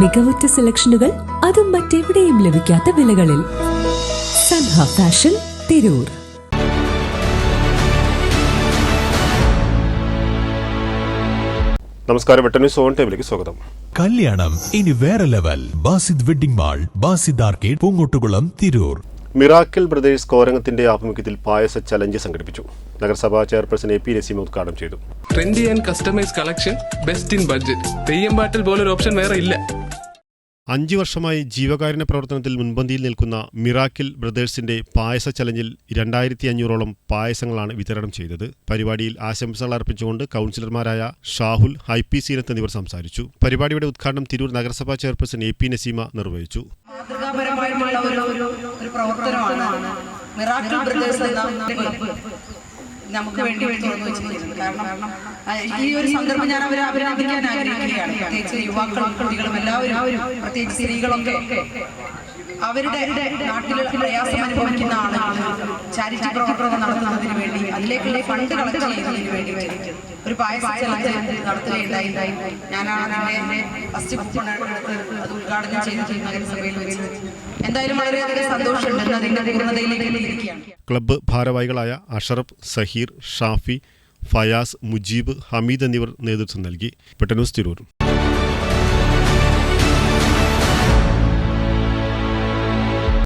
മികവുറ്റ സെലക്ഷനുകൾ അതും മറ്റെവിടെയും ലഭിക്കാത്ത വിലകളിൽ. സൻഹ ഫാഷൻ തിരൂർ. നമസ്കാരം വെട്ടന്യൂസ് ഓൺ ടൈമിലേക്ക് സ്വാഗതം. കല്യാണം ഇനി വേറെ level. Basid wedding mall Basid arcade Poongottukulam Tirur. Miracle Brothers കോരങ്ങത്തിന്റെ ആഭിമുഖ്യത്തിൽ പായസ ചലഞ്ച് സംഘടിപ്പിച്ചു. നഗരസഭാ ചെയർപേഴ്സൺ എ പി നസീം ഉദ്ഘാടനം ചെയ്തു. Trendy and customise collection best in budget. Theyyam പാട്ടിൽ പോലൊരു ഓപ്ഷൻ വേറെ ഇല്ല. അഞ്ചു വർഷമായി ജീവകാരുണ്യ പ്രവർത്തനത്തിൽ മുൻപന്തിയിൽ നിൽക്കുന്ന മിറാക്കിൾ ബ്രദേഴ്സിന്റെ പായസ ചലഞ്ചിൽ രണ്ടായിരത്തി അഞ്ഞൂറോളം പായസങ്ങളാണ് വിതരണം ചെയ്തത്. പരിപാടിയിൽ ആശംസകൾ അർപ്പിച്ചുകൊണ്ട് കൗൺസിലർമാരായ ഷാഹുൽ ഹൈപ്പി സീനത്ത് എന്നിവർ സംസാരിച്ചു. പരിപാടിയുടെ ഉദ്ഘാടനം തിരൂർ നഗരസഭാ ചെയർപേഴ്സൺ എ പി നസീമ നിർവഹിച്ചു. നമുക്ക് വേണ്ടി വെച്ചിരിക്കുന്നത്. കാരണം ഈ ഒരു സന്ദർഭം ഞാൻ അവരെ അഭിനന്ദിക്കാൻ ആഗ്രഹിക്കുകയാണ് പ്രത്യേകിച്ച് യുവാക്കളും കുട്ടികളും എല്ലാവരും പ്രത്യേകിച്ച് സ്ത്രീകളൊക്കെ അവരുടെ നാട്ടിൽ പ്രയാസം അനുഭവിക്കുന്ന ആളുകൾ ചാരിറ്റി പ്രവർത്തനം നടത്തുന്നതിന് വേണ്ടി അതിലേക്കുള്ള ഫണ്ട് കളക്ട് ചെയ്യുന്നതിന് വേണ്ടി ഒരു പായസ ചലഞ്ച് നടത്തുകയുണ്ടായി. ഞാനാണ് അതിന്റെ ഫസ്റ്റ് കൂപ്പൺ എടുത്ത് അത് ഉദ്ഘാടനം ചെയ്ത് നഗരസഭയിൽ വെച്ച് എന്തായാലും വളരെയധികം സന്തോഷമുണ്ട് അതിന്റെ പൂർണതയിലേക്ക് ക്ലബ്ബ് ഭാരവാഹികളായ അഷറഫ് സഹീർ ഷാഫി ഫയാസ് മുജീബ് ഹമീദ് എന്നിവർ നേതൃത്വം നൽകി. പെട്ടന്യൂസ് തിരൂർ.